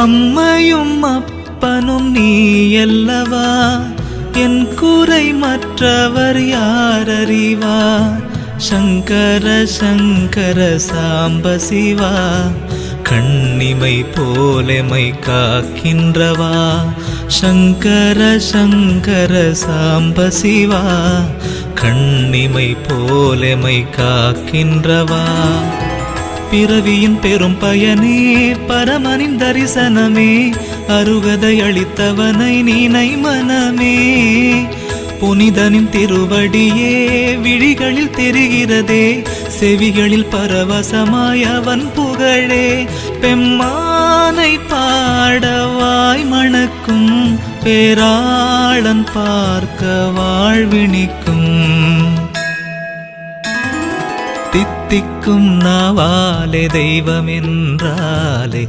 அம்மையும் அப்பனும் நீ அல்லவா? என் கூரை மற்றவர் யார் அறிவார் சங்கர சங்கர சாம்ப சிவா கண்ணிமை போலமை காக்கின்றவா? சங்கர சங்கர சாம்ப சிவா கண்ணிமை போலமை காக்கின்றவா? பிறவியின் பெரும் பயனே பரமனின் தரிசனமே. அருகதை அளித்தவனை நீனை மனமே. புனிதனின் திருவடியே விழிகளில் தெரிகிறதே. செவிகளில் பரவசமாய் அவன் புகழே. பெம்மானை பாடவாய் மணக்கும் பேராளன் பார்க்க வாழ்வினிக்கும். தித்திக்கும் நாவாலே தெய்வம் என்றாலே